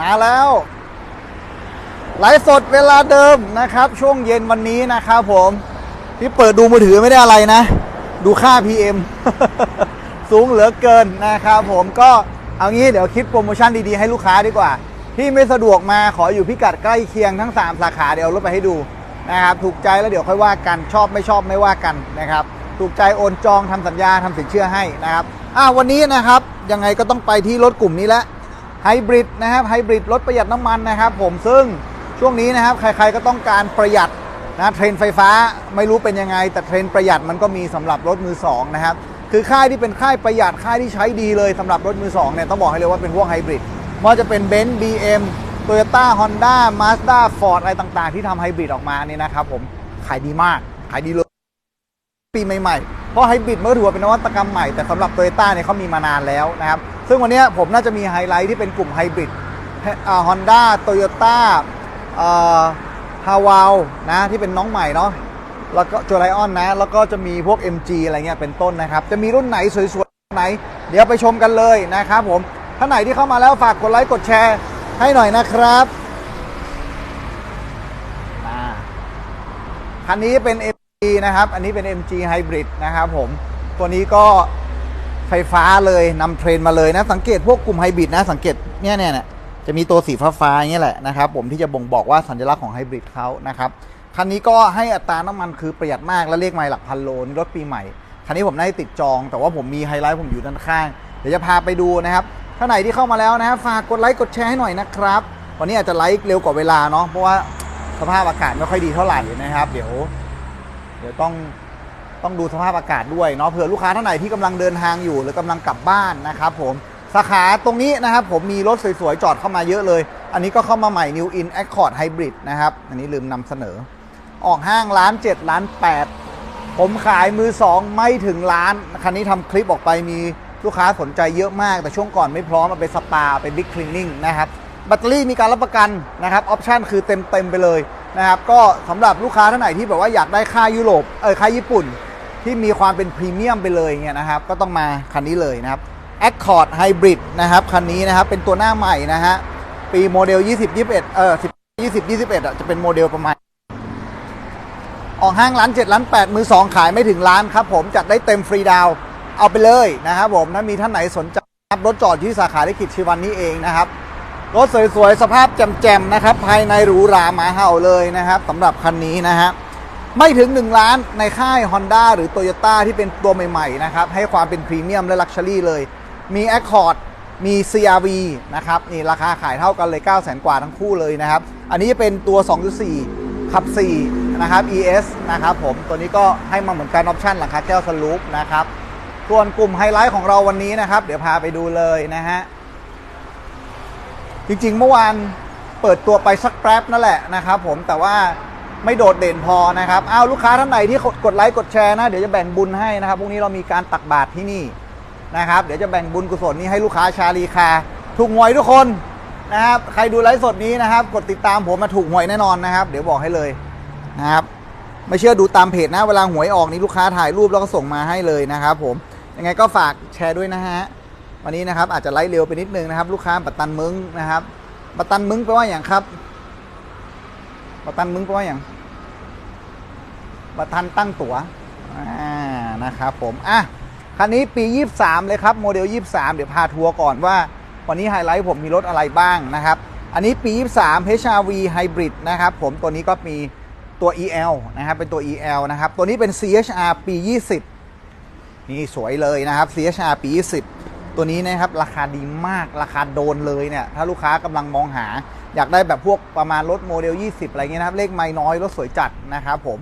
มาแล้วไลฟ์สดเวลาเดิมนะครับ ช่วงเย็นวันนี้นะครับผมที่เปิดดูมือถือไม่ได้อะไรนะ ดูค่า PM สูงเหลือเกินนะครับผมก็เอางี้เดี๋ยวคิดโปรโมชั่นดีๆให้ลูกค้าดีกว่า ที่ไม่สะดวกมาขออยู่พิกัดใกล้เคียงทั้ง 3 สาขาเดี๋ยวรถไปให้ดูนะครับถูกใจแล้วเดี๋ยวค่อยว่ากันชอบไม่ชอบไม่ว่ากันนะครับถูกใจโอนจองทำสัญญาทำสินเชื่อให้นะครับอ่าวันนี้นะครับยังไงก็ต้องไปที่รถกลุ่มนี้แหละ ไฮบริดนะครับไฮบริดรถประหยัดน้ำมันนะครับ ผมซึ่งช่วงนี้นะครับใครๆก็ต้องการประหยัดนะเทรนไฟฟ้าไม่รู้เป็นยังไง แต่เทรนประหยัดมันก็มีสำหรับรถมือสองนะครับคือค่ายที่เป็นค่ายประหยัดค่ายที่ใช้ดีเลยสำหรับรถมือสองเนี่ยต้องบอกให้เลยว่าเป็นพวกไฮบริดไม่ว่าจะเป็นเบนซ์ BM Toyota Honda Mazda Ford อะไรต่างๆ ที่ทำไฮบริดออกมาเนี่ยนะครับผมขายดีมากขายดีเลย ปีใหม่ๆ เพราะไฮบริดมันก็ถือว่าเป็นนวัตกรรมใหม่ แต่สำหรับโตโยต้าเนี่ยเขามีมานานแล้วนะครับ ซึ่งวันนี้ผมน่าจะมีไฮไลท์ที่เป็นกลุ่มไฮบริดฮอนด้าโตโยต้าฮาวาวนะที่เป็นน้องใหม่เนาะแล้วก็โจไลออนนะ แล้วก็จะมีพวก MG อะไรเงี้ยเป็นต้นนะครับ จะมีรุ่นไหนสวยๆไหน เดี๋ยวไปชมกันเลยนะครับผมท่านไหนที่เข้ามาแล้วฝากกดไลค์กดแชร์ให้หน่อยนะครับมาคันนี้เป็น MG นะครับ อันนี้เป็น MG Hybrid นะครับผม ตัวนี้ก็ไฟฟ้าเลยนำเทรนมาเลยนะ สังเกตพวกกลุ่มไฮบริดนะ สังเกตเนี่ยเนี่ยเนี่ยจะมีตัวสีฟ้าฟ้าๆอย่างเงี้ยแหละนะครับ ผมที่จะบ่งบอกว่าสัญลักษณ์ของไฮบริดเขานะครับ คันนี้ก็ให้อัตราน้ำมันคือประหยัดมากและเลขไมล์หลักพันโลนี่รถปีใหม่ คันนี้ผมได้ติดจอง แต่ว่าผมมีไฮไลท์ผมอยู่ด้านข้าง เดี๋ยวจะพาไปดูนะครับถ้าไหนที่เข้ามาแล้วนะฝากกดไลค์กดแชร์ให้หน่อยนะครับ วันนี้อาจจะไลค์เร็วกว่าเวลาเนาะเพราะว่าสภาพอากาศไม่ค่อยดีเท่าไหร่นะครับ เดี๋ยว ดี๋ยวต้องต้องดูสภาพอากาศด้วยเนาะเผื่อลูกค้าท่านไหนที่กำลังเดินทางอยู่ หรือกำลังกลับบ้านนะครับผมสาขาตรงนี้นะครับผมมีรถสวยๆ จอดเข้ามาเยอะเลย อันนี้ก็เข้ามาใหม่ New In Accord Hybrid นะครับ อันนี้ลืมนำเสนอ ออกห้างล้าน7ล้าน 8 ผมขายมือ 2 ไม่ถึงล้าน คันนี้ทำคลิปออกไปมีลูกค้าสนใจเยอะมาก แต่ช่วงก่อนไม่พร้อมมาเป็นสปาเป็นบิ๊กคลีนนิ่งนะครับ แบตเตอรี่มีการรับประกันนะครับ ออปชันคือเต็มๆไปเลย นะครับก็สำหรับลูกค้าท่านไหนที่แบบว่าอยากได้ค่ายุโรปเออค่าญี่ปุ่น ที่มีความเป็นพรีเมียมไปเลยเนี่ยนะครับก็ต้องมาคันนี้เลยนะครับ Accord Hybrid นะครับคันนี้นะครับเป็นตัวหน้าใหม่นะฮะปีโมเดล 20 21 เออ10 20 21อะจะเป็นโมเดลประมาณ ออกห้างล้าน7ล้าน8มือ2ขายไม่ถึงล้านครับผมจัดได้เต็มฟรีดาวเอาไปเลยนะครับผมถ้ามีท่านไหนสนใจรับรถจอดที่สาขาลิขิตชีวันนี้เองนะครับ รถสวยๆ สภาพแจ่มๆ นะครับ ภายในหรูหราหมาเห่าเลยนะครับสำหรับคันนี้นะฮะไม่ถึง 1 ล้านในค่าย Honda หรือ Toyota ที่เป็นตัวใหม่ๆ นะครับ ให้ความเป็นพรีเมียมและลักชัวรี่เลย มี Accord มี CRV นะครับ นี่ราคาขายเท่ากันเลย 9 0 0 0 0กว่าทั้งคู่เลยนะครับ อันนี้จะเป็นตัว 2.4 ขับ 4 นะครับ ES นะครับผม ตัวนี้ก็ให้มาเหมือนกันออปชั่นหลังคาแก้วสลูปนะครับส่วนกลุ่มไฮไลท์ของเราวันนี้นะครับ เดี๋ยวพาไปดูเลยนะฮะ จริงๆ เมื่อวานเปิดตัวไปสักแป๊บนั่นแหละนะครับผมแต่ว่าไม่โดดเด่นพอนะครับอ้าวลูกค้าท่านไหนที่กดกดไลค์กดแชร์นะ เดี๋ยวจะแบ่งบุญให้นะครับพรุ่งนี้เรามีการตักบาตรที่นี่นะครับ เดี๋ยวจะแบ่งบุญกุศลนี้ให้ลูกค้าชาลีคา ถูกหวยทุกคนนะครับ ใครดูไลฟ์สดนี้นะครับ กดติดตามผมมาถูกหวยแน่นอนนะครับ เดี๋ยวบอกให้เลยนะครับไม่เชื่อดูตามเพจนะ เวลาหวยออกนี้ลูกค้าถ่ายรูปแล้วก็ส่งมาให้เลยนะครับผมยังไงก็ฝากแชร์ด้วยนะฮะ วันนี้นะครับอาจจะไลฟ์เร็วไปนิดนึงนะครับ ลูกค้าปัตตันมึงนะครับปัตตันมึงแปลว่าอย่างครับปัตตันมึงแปลว่าอย่างปัตตันตั้งตั๋วนะครับผมอะคันนี้ปี 23 เลยครับโมเดล 23 เดี๋ยวพาทัวร์ก่อนว่า วันนี้ไฮไลท์ผมมีรถอะไรบ้างนะครับ อันนี้ปี 23 HRV Hybrid นะครับผมตัวนี้ก็มีตัว EL นะครับเป็นตัว EL นะครับ ตัวนี้เป็น CHR ปี 20 นี่สวยเลยนะครับ CHR ปี 20 ตัวนี้นะครับราคาดีมากราคาโดนเลยเนี่ยถ้าลูกค้ากำลังมองหา อยากได้แบบพวกประมาณรถโมเดล 20 อะไรเงี้ยนะครับเลขไม่น้อยรถสวยจัดนะครับผม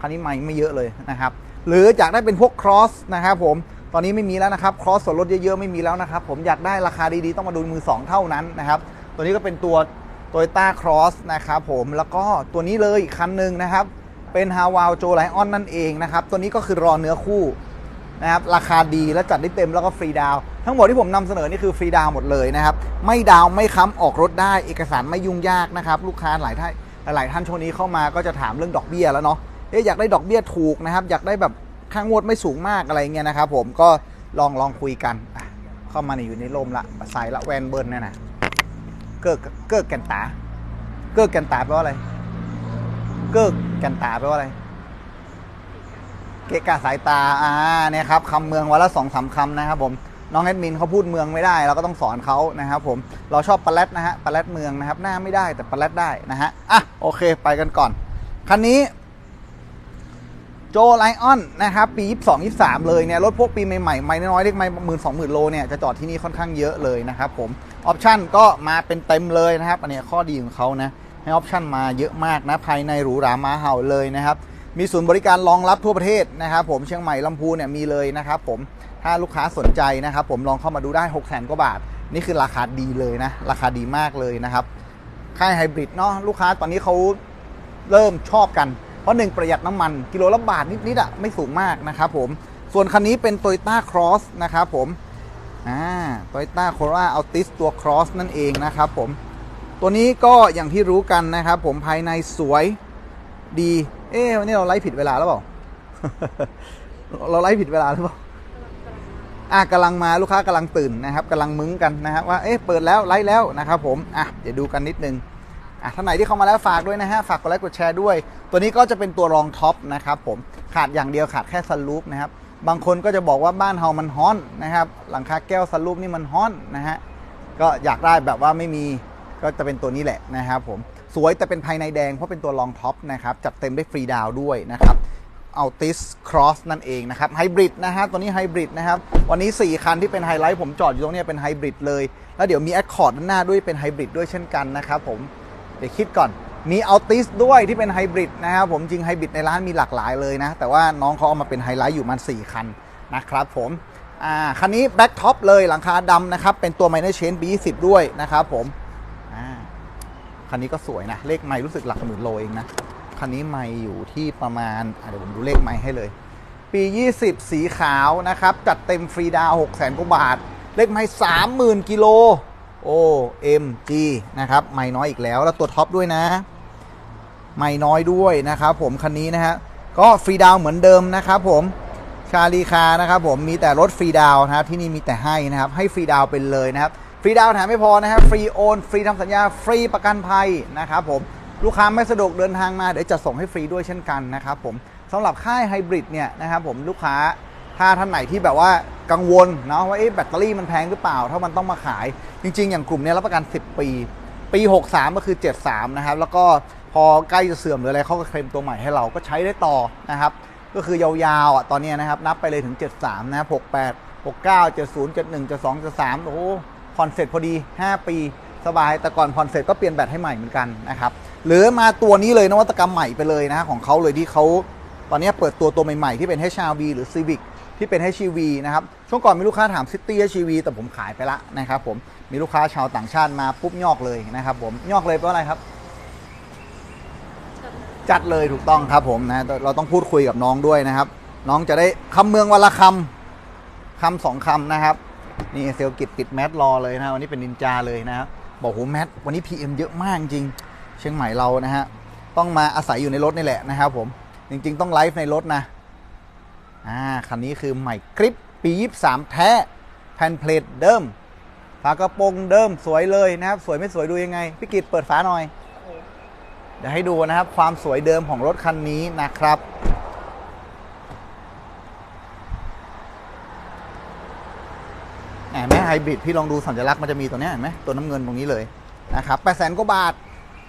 คันนี้ไม่ไม่เยอะเลยนะครับหรืออยากได้เป็นพวก cross นะครับผมตอนนี้ไม่มีแล้วนะครับ cross ส่วนลดเยอะๆไม่มีแล้วนะครับผมอยากได้ราคาดีๆต้องมาดูมือ 2 เท่านั้นนะครับตัวนี้ก็เป็นตัว Toyota Cross นะครับผมแล้วก็ตัวนี้เลยอีกคันหนึ่งนะครับเป็น h a w a l Joe Lion นั่นเองนะครับตัวนี้ก็คือรอเนื้อคู่ นะครับราคาดีและจัดได้เต็มแล้วก็ฟรีดาวทั้งหมดที่ผมนำเสนอนี่คือฟรีดาวหมดเลยนะครับไม่ดาวไม่ค้ำออกรถได้ เอกสารไม่ยุ่งยากนะครับลูกค้าหลายท่านหลายท่านช่วงนี้เข้ามาก็จะถามเรื่องดอกเบี้ยแล้วเนาะเอ๊ะอยากได้ดอกเบี้ยถูกนะครับอยากได้แบบค่างวดไม่สูงมากอะไรเงี้ยนะครับผมก็ลองลองคุยกันเข้ามานี่อยู่ในร่มละใส่ละแวนเบิร์นเนี่ยนะเกิกเกิกแกันตา เกิกแกันตาแปลว่าอะไร เกิกแกันตาแปลว่าอะไร เกะกะสายตาอ่าเนี่ยครับคำเมืองวันละสองสามคำนะครับผมน้องแอดมินเขาพูดเมืองไม่ได้ เราก็ต้องสอนเขานะครับผมเราชอบปลาแรดนะฮะปลาแรดเมืองนะครับ หน้าไม่ได้แต่ปลาแรดได้นะฮะอะโอเคไปกันก่อน คันนี้โจไลออนนะครับ ปี 22 23 เลยเนี่ย รถพวกปีใหม่ๆไม่น้อยเล็กไม่หมื่นสองหมื่นโลเนี่ย จะจอดที่นี่ค่อนข้างเยอะเลยนะครับผม ออปชั่นก็มาเป็นเต็มเลยนะครับ อันนี้ข้อดีของเขานะ ให้ออปชั่นมาเยอะมากนะ ภายในหรูหรามาเห่าเลยนะครับ มีศูนย์บริการรองรับทั่วประเทศนะครับผมเชียงใหม่ลำพูนเนี่ยมีเลยนะครับผมถ้าลูกค้าสนใจนะครับผมลองเข้ามาดูได้6 0 0 0 0 0กว่าบาท นี่คือราคาดีเลยนะ ราคาดีมากเลยนะครับค่ายไฮบริดเนาะลูกค้าตอนนี้เขาเริ่มชอบกัน เพราะหนึ่งประหยัดน้ำมันกิโลละบาทนิดๆอะไม่สูงมากนะครับผมส่วนคันนี้เป็น Toyota Cross นะครับผมอ่า Toyota Corolla Altis ตัว Cross นั่นเองนะครับผมตัวนี้ก็อย่างที่รู้กันนะครับผมภายในสวยดี เอ๊ะวันนี้เราไล่ผิดเวลาแล้วเปล่า เราไล่ผิดเวลาหรือเปล่าอะกำลังมาลูกค้ากำลังตื่นนะครับกำลังมึ้งกันนะครับว่าเอ๊ะเปิดแล้วไลฟ์แล้วนะครับผมอะเดี๋ยวดูกันนิดนึงอะท่านไหนที่เข้ามาแล้วฝากด้วยนะฮะฝากกดไลค์กดแชร์ด้วย ตัวนี้ก็จะเป็นตัวรองท็อปนะครับผมขาดอย่างเดียวขาดแค่ซันรูฟนะครับบางคนก็จะบอกว่าบ้านเฮามันฮ้อนนะครับหลังคาแก้วซันรูฟนี่มันฮ้อนนะฮะก็อยากได้แบบว่าไม่มีก็จะเป็นตัวนี้แหละนะครับผม สวยแต่เป็นภายในแดงเพราะเป็นตัวรองท็อปนะครับจัดเต็มด้วยฟรีดาวด้วยนะครับอัลติสครอสนั่นเองนะครับไฮบริดนะฮะตัวนี้ไฮบริดนะครับ วันนี้ 4 คันที่เป็นไฮไลท์ผมจอดอยู่ตรงนี้เป็นไฮบริดเลย แล้วเดี๋ยวมีแอคคอร์ดด้านหน้าด้วยเป็นไฮบริดด้วยเช่นกันนะครับผมเดี๋ยวคิดก่อนมีอัลติสด้วยที่เป็นไฮบริดนะครับผมจริงไฮบริดในร้านมีหลากหลายเลยนะ แต่ว่าน้องเขาเอามาเป็นไฮไลท์อยู่มัน 4 คันนะครับผมอ่าคันนี้แบ็กท็อปเลยหลังคาดำนะครับเป็นตัวไมเนอร์เชนปี20ด้วยนะครับผม คันนี้ก็สวยนะ เลขไม่รู้สึกหลักหมื่นโลเองนะ คันนี้ไม่อยู่ที่ประมาณเดี๋ยวผมดูเลขไม่ให้เลย ปี 20 สีขาวนะครับ จัดเต็มฟรีดาว6 0 0 0 0กว่าบาท เลขไม่30,000กิโลโอ้ MG นะครับ ไม่น้อยอีกแล้ว แล้วตัวท็อปด้วยนะ ไม่น้อยด้วยนะครับผมคันนี้นะฮะ ก็ฟรีดาวเหมือนเดิมนะครับผมชาลีคานะครับผมมีแต่รถฟรีดาวนะครับที่นี่มีแต่ให้นะครับ ให้ฟรีดาวน์ไปเลยนะครับ ฟรีดาวแถมไม่พอนะครับฟรีโอนฟรีทำสัญญาฟรีประกันภัยนะครับผมลูกค้าไม่สะดวกเดินทางมาเดี๋ยวจะส่งให้ฟรีด้วยเช่นกันนะครับผมสำหรับค่ายไฮบริดเนี่ยนะครับผมลูกค้าถ้าท่านไหนที่แบบว่ากังวลเนาะว่าแบตเตอรี่มันแพงหรือเปล่า ถ้ามันต้องมาขาย จริง ๆ อย่างกลุ่มนี้รับประกัน 10 ปี ปี 63 ก็คือ 73 นะครับ แล้วก็พอใกล้จะเสื่อมหรืออะไรเขาก็เคลมตัวใหม่ให้เราก็ใช้ได้ต่อนะครับ ก็คือยาวๆอะตอนนี้นะครับ นับไปเลยถึง 73 นะครับ 68 69 70 71 72 73 โอ้โห ผ่อนเสร็จพอดี 5 ปีสบาย แต่ก่อนผ่อนเสร็จก็เปลี่ยนแบตให้ใหม่เหมือนกันนะครับ หรือมาตัวนี้เลยนวัตกรรมใหม่ไปเลยนะ ของเขาเลยที่เขาตอนนี้เปิดตัวตัวใหม่ๆ ที่เป็น HRV หรือ Civic ที่เป็น HEV นะครับ ช่วงก่อนมีลูกค้าถาม City HEV แต่ผมขายไปละนะครับผม มีลูกค้าชาวต่างชาติมาปุ๊บยอกเลยนะครับผม ยอกเลยเพราะอะไรครับ จัดเลยถูกต้องครับผมนะ เราต้องพูดคุยกับน้องด้วยนะครับ น้องจะได้คำเมืองวันละคำคำสองคำนะครับ นี่เซลกิตติดแมทรอเลยนะวันนี้เป็นนินจาเลยนะครับบอกโหแมทวันนี้ PM เยอะมากจริง เชียงใหม่เรานะฮะต้องมาอาศัยอยู่ในรถนี่แหละนะครับผมจริง ๆ ต้องไลฟ์ในรถนะอ่าคันนี้คือใหม่กริปปี 23 แท้แผ่นเพลทเดิมฝากระโปรงเดิมสวยเลยนะครับ สวยไม่สวยดูยังไงพี่กิตเปิดฝาหน่อย เดี๋ยวให้ดูนะครับ ความสวยเดิมของรถคันนี้นะครับ เห็นไหมไฮ บริดพี่ลองดูสัญลักษณ์มันจะมีตัวนี้เห็นไหมตัวน้ำเงินตรงนี้เลยนะครับแปดแสนกว่าบาท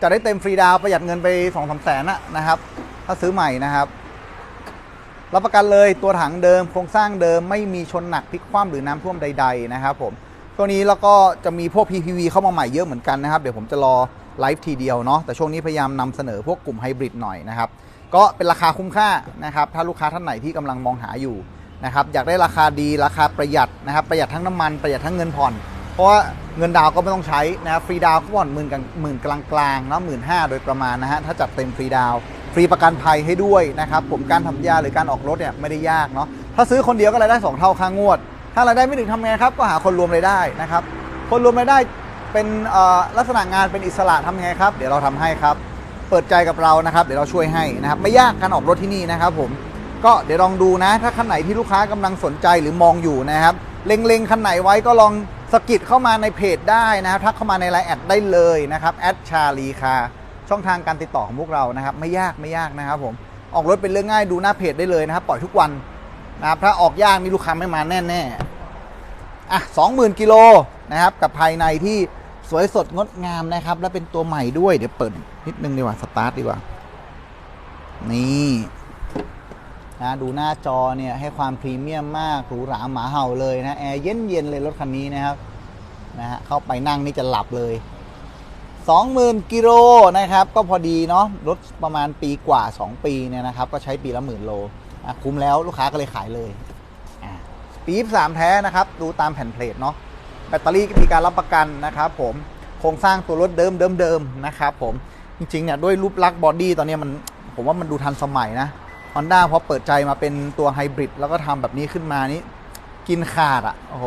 จะได้เต็มฟรีดาวประหยัดเงินไปสองสามแสนนะครับ ถ้าซื้อใหม่นะครับรับประกันเลยตัวถังเดิมโครงสร้างเดิมไม่มีชนหนักพลิกคว่ำหรือน้ำท่วมใด ๆ นะครับผมตัวนี้แล้วก็จะมีพวก PPV เข้ามาใหม่เยอะเหมือนกันนะครับ เดี๋ยวผมจะรอไลฟ์ทีเดียวเนาะแต่ช่วงนี้พยายามนำเสนอพวกกลุ่มไฮบริดหน่อยนะครับ ก็เป็นราคาคุ้มค่านะครับ ถ้าลูกค้าท่านไหนที่กำลังมองหาอยู่ นะครับอยากได้ราคาดีราคาประหยัดนะครับ ประหยัดทั้งน้ำมันประหยัดทั้งเงินผ่อน เพราะว่าเงินดาวก็ไม่ต้องใช้นะครับฟรีดาวก็ผ่อนหมื่นกลางหมื่นกลางกลางๆเนะหมื่นห้าโดยประมาณนะฮะถ้าจัดเต็มฟรีดาวฟรีประกันภัยให้ด้วยนะครับผมการทำยาหรือการออกรถเนี่ยไม่ได้ยากเนาะถ้าซื้อคนเดียวก็รายได้สองเท่าค่างวด ถ้ารายได้ไม่ถึงทำไงครับก็หาคนรวมรายได้นะครับคนรวมรายได้เป็นลักษณะงานเป็นอิสระทำไงครับ เดี๋ยวเราทำให้ครับ เปิดใจกับเรานะครับ เดี๋ยวเราช่วยให้นะครับ ไม่ยากการออกรถที่นี่นะครับผม ก็เดี๋ยวลองดูนะ ถ้าคันไหนที่ลูกค้ากำลังสนใจหรือมองอยู่นะครับ เล็งๆคันไหนไว้ก็ลองสกิดเข้ามาในเพจได้นะครับทักเข้ามาในไลน์แอดได้เลยนะครับแอดชาลีคาช่องทางการติดต่อของพวกเรานะครับ ไม่ยากไม่ยากนะครับผมออกรถเป็นเรื่องง่ายดูหน้าเพจได้เลยนะครับ ปล่อยทุกวันนะครับถ้าออกยากนี่ลูกค้าไม่มาแน่แน่ๆอะสองหมื่นกิโลนะครับ กับภายในที่สวยสดงดงามนะครับ และเป็นตัวใหม่ด้วยเดี๋ยวเปิดนิดนึงดีกว่าสตาร์ทดีกว่า นี่ นะดูหน้าจอเนี่ยให้ความพรีเมียมมากหรูหราหมาเห่าเลยนะแอร์เย็นเย็นๆเลยรถคันนี้นะครับนะฮะเข้าไปนั่งนี่จะหลับเลย 20,000กิโลนะครับ ก็พอดีเนาะรถประมาณปีกว่า 2 ปีเนี่ยนะครับ ก็ใช้ปีละหมื่นโลอะคุ้มแล้วลูกค้าก็เลยขายเลยอะปี23แท้นะครับ ดูตามแผ่นเพลทเนาะแบตเตอรี่ก็มีการรับประกันนะครับผมโครงสร้างตัวรถเดิมเดิมเดิมนะครับผมจริงๆเนี่ยด้วยรูปลักษณ์บอดี้ตอนนี้มันผมว่ามันดูทันสมัยนะ Honda พอเปิดใจมาเป็นตัวไฮบริดแล้วก็ทำแบบนี้ขึ้นมานี้ กินขาดอะ่ะ โอ้โห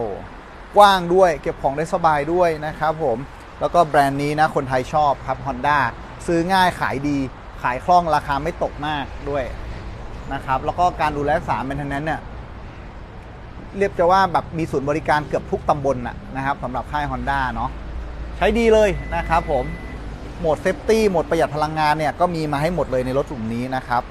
กว้างด้วยเก็บของได้สบายด้วยนะครับผม แล้วก็แบรนด์นี้นะ คนไทยชอบครับ Honda ซื้อง่ายขายดีขายคล่องราคาไม่ตกมากด้วยนะครับ แล้วก็การดูแลรักษาเมนเทนแนนเนี่ยเรียกจะว่าแบบมีศูนย์บริการเกือบทุกตำบลนะนะครับสำหรับค่าย Honda เนาะใช้ดีเลยนะครับผมโหมดเซฟตี้โหมดประหยัดพลังงานเนี่ยก็มีมาให้หมดเลยในรถกลุ่มนี้นะครับ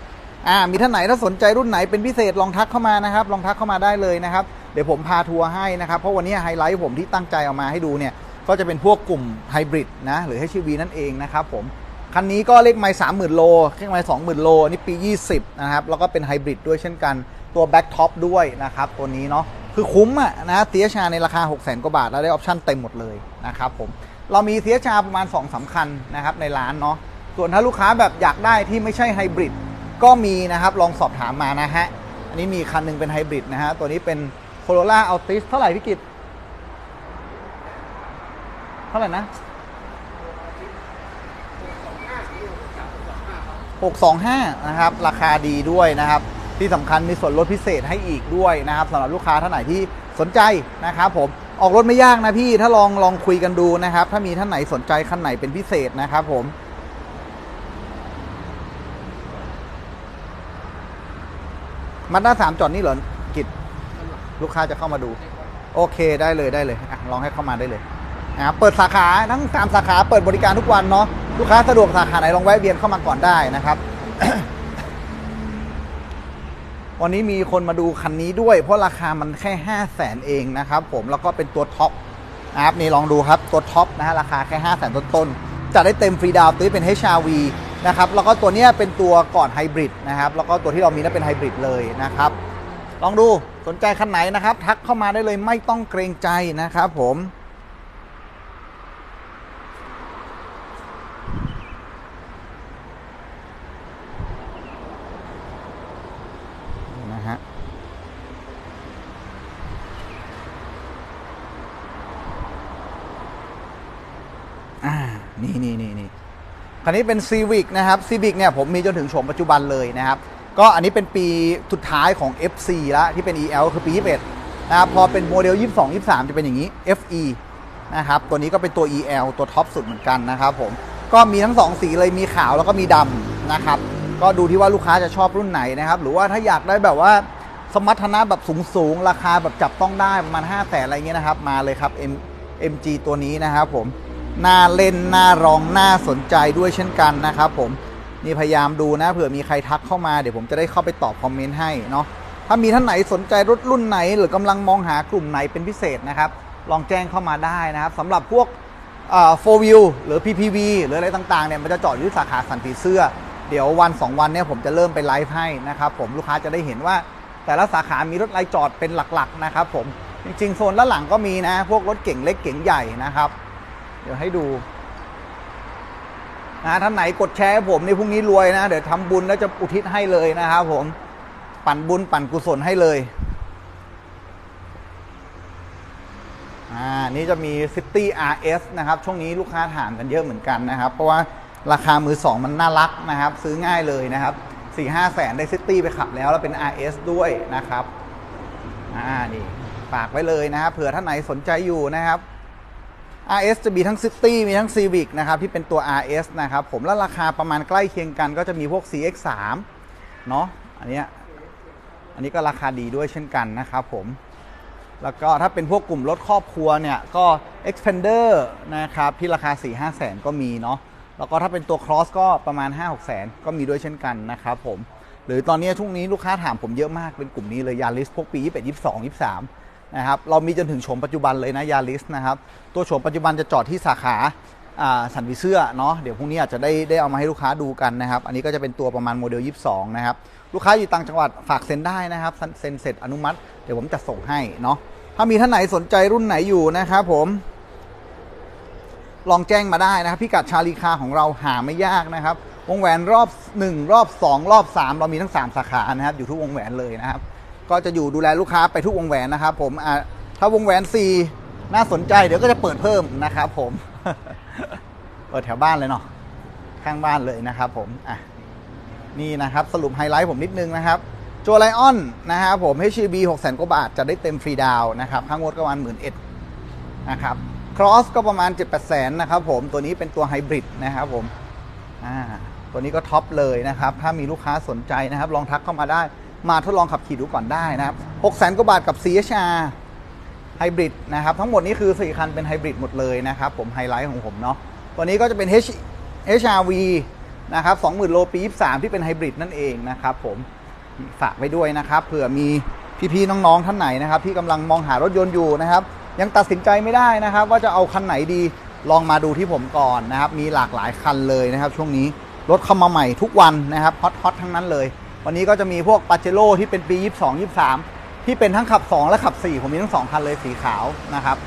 อ่ามีท่านไหนถ้าสนใจรุ่นไหนเป็นพิเศษลองทักเข้ามานะครับ ลองทักเข้ามาได้เลยนะครับ เดี๋ยวผมพาทัวร์ให้นะครับ เพราะวันนี้ไฮไลท์ผมที่ตั้งใจเอามาให้ดูเนี่ย ก็จะเป็นพวกกลุ่มไฮบริดนะ หรือ HEV นั่นเองนะครับผม คันนี้ก็เลขไม้สามหมื่นโลเลขไม้สองหมื่นโลนี่ปี 20 นะครับ แล้วก็เป็นไฮบริดด้วยเช่นกัน ตัวแบ็กท็อปด้วยนะครับ ตัวนี้เนาะ คือคุ้มอะนะเตียชาในราคา 6 0 0 0 0กว่าบาทแล้วได้ออปชั่นเต็มหมดเลยนะครับผม เรามีเทียชาประมาณ2สามคันนะครับในร้านเนาะ ส่วนถ้าลูกค้าแบบอยากได้ที่ไม่ใช่ไฮบริด ก็มีนะครับลองสอบถามมานะฮะ อันนี้มีคันหนึงเป็นไฮบริดนะฮะ ตัวนี้เป็น Corolla Altis เท่าไหร่พี่กิตเท่าไหร่นะ625นะครับ ราคาดีด้วยนะครับ ที่สำคัญมีส่วนลดพิเศษให้อีกด้วยนะครับสำหรับลูกค้าท่านไหนที่สนใจนะครับผมออกรถไม่ยากนะพี่ถ้าลองลองคุยกันดูนะครับ ถ้ามีท่านไหนสนใจคันไหนเป็นพิเศษนะครับผม มันด้าสามจอดนี่เหรอกิจลูกค้าจะเข้ามาดู โอเคได้เลยได้เลยอะลองให้เข้ามาได้เลยนะครับเปิดสาขาทั้งสามสาขาเปิดบริการทุกวันเนาะลูกค้าสะดวกสาขาไหนลองแวะเวียนเข้ามาก่อนได้นะครับวันนี้มีคนมาดูคันนี้ด้วย เพราะราคามันแค่ 5 0 0แสนเองนะครับผมแล้วก็เป็นตัวท็อปนะครับนี่ลองดูครับตัวท็อปนะฮะราคาแค่ 5 0 0แสนต้นๆจะได้เต็มฟรีดาวตัวนี้เป็น HRV นะครับแล้วก็ตัวนี้เป็นตัวก่อนไฮบริดนะครับแล้วก็ตัวที่เรามีนั้นเป็นไฮบริดเลยนะครับลองดูสนใจคันไหนนะครับ ทักเข้ามาได้เลยไม่ต้องเกรงใจนะครับผม นะฮะ อ่า นี่นี่นี่นี่ คันนี้เป็น Civic นะครับ Civic เนี่ยผมมีจนถึงโฉมปัจจุบันเลยนะครับ ก็อันนี้เป็นปีสุดท้ายของ FC แล้วที่เป็น EL คือปี 21นะครับพอเป็นโมเดล 22 23 จะเป็นอย่างนี้ FE นะครับตัวนี้ก็เป็นตัว EL ตัวท็อปสุดเหมือนกันนะครับผมก็มีทั้ง 2 สีเลยมีขาวแล้วก็มีดำนะครับก็ดูที่ว่าลูกค้าจะชอบรุ่นไหนนะครับหรือว่าถ้าอยากได้แบบว่าสมรรถนะแบบสูงๆ ราคาแบบจับต้องได้ประมาณ5แสนอะไรเงี้ยนะครับ มาเลยครับ M MG ตัวนี้นะครับผม น่าเล่นน่ารองน่าสนใจด้วยเช่นกันนะครับผมนี่พยายามดูนะเผื่อมีใครทักเข้ามาเดี๋ยวผมจะได้เข้าไปตอบคอมเมนต์ให้เนาะถ้ามีท่านไหนสนใจรถรุ่นไหน หรือกำลังมองหากลุ่มไหนเป็นพิเศษนะครับ ลองแจ้งเข้ามาได้นะครับสำหรับพวกโฟวิวหรือ PPV หรืออะไรต่างๆเนี่ยมันจะจอดอยู่ที่สาขาสันติเสื้อ เดี๋ยววัน 2 วันเนี่ยผมจะเริ่มไปไลฟ์ให้นะครับผมลูกค้าจะได้เห็นว่า แต่ละสาขามีรถไลฟ์จอดเป็นหลักๆนะครับผมจริงๆโซนด้านหลังก็มีนะพวกรถเก่งเล็กเก่งใหญ่นะครับ ดี๋ยวให้ดูนะท่านไหนกดแชร์ให้ผมในพรุ่งนี้รวยนะ เดี๋ยวทำบุญแล้วจะอุทิศให้เลยนะครับผม ปั่นบุญปั่นกุศลให้เลย อ่า นี่จะมี City RS นะครับ ช่วงนี้ลูกค้าถามกันเยอะเหมือนกันนะครับ เพราะว่าราคามือสองมันน่ารักนะครับ ซื้อง่ายเลยนะครับ4 5แสนได้ City ไปขับแล้ว แล้วเป็น RS ด้วยนะครับ อ่า นี่ฝากไว้เลยนะครับเผื่อท่านไหนสนใจอยู่นะครับ RS จะมีทั้ง City มีทั้ง Civic นะครับที่เป็นตัว RS นะครับผมแล้วราคาประมาณใกล้เคียงกันก็จะมีพวก CX3 เนาะอันเนี้ยอันนี้ก็ราคาดีด้วยเช่นกันนะครับผมแล้วก็ถ้าเป็นพวกกลุ่มรถครอบครัวเนี่ยก็ Expander นะครับที่ราคา 4 5แสนก็มีเนาะแล้วก็ถ้าเป็นตัว Cross ก็ประมาณ 5 6แสนก็มีด้วยเช่นกันนะครับผมหรือตอนนี้ช่วงนี้ลูกค้าถามผมเยอะมากเป็นกลุ่มนี้เลยยาริสพวกปี 21 22 23 นะครับเรามีจนถึงโฉมปัจจุบันเลยนะยาริสนะครับตัวโฉมปัจจุบันจะจอดที่สาขาอ่าสันวิเสื้อเนาะเดี๋ยวพรุ่งนี้อาจจะได้ได้เอามาให้ลูกค้าดูกันนะครับ อันนี้ก็จะเป็นตัวประมาณโมเดล 22 นะครับ ลูกค้าอยู่ต่างจังหวัดฝากเซ็นได้นะครับเซ็นเสร็จอนุมัติเดี๋ยวผมจะส่งให้เนาะถ้ามีท่านไหนสนใจรุ่นไหนอยู่นะครับผมลองแจ้งมาได้นะครับพิกัดชาลีคาของเราหาไม่ยากนะครับวงแหวนรอบ 1 รอบ 2 รอบ 3 เรามีทั้ง 3 สาขานะครับอยู่ทุกวงแหวนเลยนะครับ ก็จะอยู่ดูแลลูกค้าไปทุกวงแหวนนะครับผมอะถ้าวงแหวน4น่าสนใจเดี๋ยวก็จะเปิดเพิ่มนะครับผม เปิดแถวบ้านเลยเนาะข้างบ้านเลยนะครับผมอะนี่นะครับสรุปไฮไลท์ผมนิดนึงนะครับโจไลออนนะครับผม HCB 6 0 0 0 0กว่าบาทจะได้เต็มฟรีดาวนะครับค่างวดก็ประมาณหมื่นเอ็ดนะครับ Cross ก็ประมาณ7 8แสนนะครับผมตัวนี้เป็นตัวไฮบริดนะครับผมอ่าตัวนี้ก็ท็อปเลยนะครับ ถ้ามีลูกค้าสนใจนะครับ ลองทักเข้ามาได้ มาทดลองขับขี่ดูก่อนได้นะครับ6แสนกว่าบาทกับ CHR ไฮบริดนะครับทั้งหมดนี้คือ 4 คันเป็นไฮบริดหมดเลยนะครับ ผมไฮไลท์ของผมเนาะตัวนี้ก็จะเป็น H HRV นะครับ20,000 โลปี 23 ที่เป็นไฮบริดนั่นเองนะครับผมฝากไว้ด้วยนะครับเผื่อมีพี่ๆน้องๆท่านไหนนะครับที่กำลังมองหารถยนต์อยู่นะครับ ยังตัดสินใจไม่ได้นะครับ ว่าจะเอาคันไหนดีลองมาดูที่ผมก่อนนะครับ มีหลากหลายคันเลยนะครับ ช่วงนี้รถเข้ามาใหม่ทุกวันนะครับฮอตฮอตทั้งนั้นเลย วันนี้ก็จะมีพวกปาเจโร่ที่เป็นปี 22 23 ที่เป็นทั้งขับ 2 และขับ 4 ผมมีทั้ง 2 คันเลยสีขาวนะครับ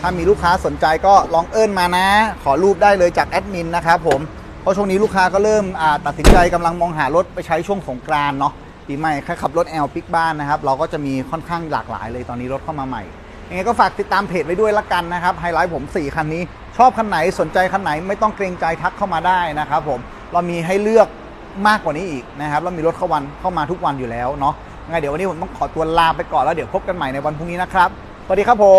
ถ้ามีลูกค้าสนใจก็ลองเอิ้นมานะ ขอรูปได้เลยจากแอดมินนะครับผม เพราะช่วงนี้ลูกค้าก็เริ่มตัดสินใจกำลังมองหารถไปใช้ช่วงสงกรานเนาะปีใหม่ใครขับรถแอลปิกบ้านนะครับ เราก็จะมีค่อนข้างหลากหลายเลยตอนนี้รถเข้ามาใหม่ยังไงก็ฝากติดตามเพจไว้ด้วยละกันนะครับ ไฮไลท์ผม 4 คันนี้ ชอบคันไหนสนใจคันไหนไม่ต้องเกรงใจทักเข้ามาได้นะครับผมเรามีให้เลือก มากกว่านี้อีกนะครับเรามีรถเข้าวันเข้ามาทุกวันอยู่แล้วเนาะงั้นเดี๋ยววันนี้ผมต้องขอตัวลาไปก่อนแล้วเดี๋ยวพบกันใหม่ในวันพรุ่งนี้นะครับสวัสดีครับผม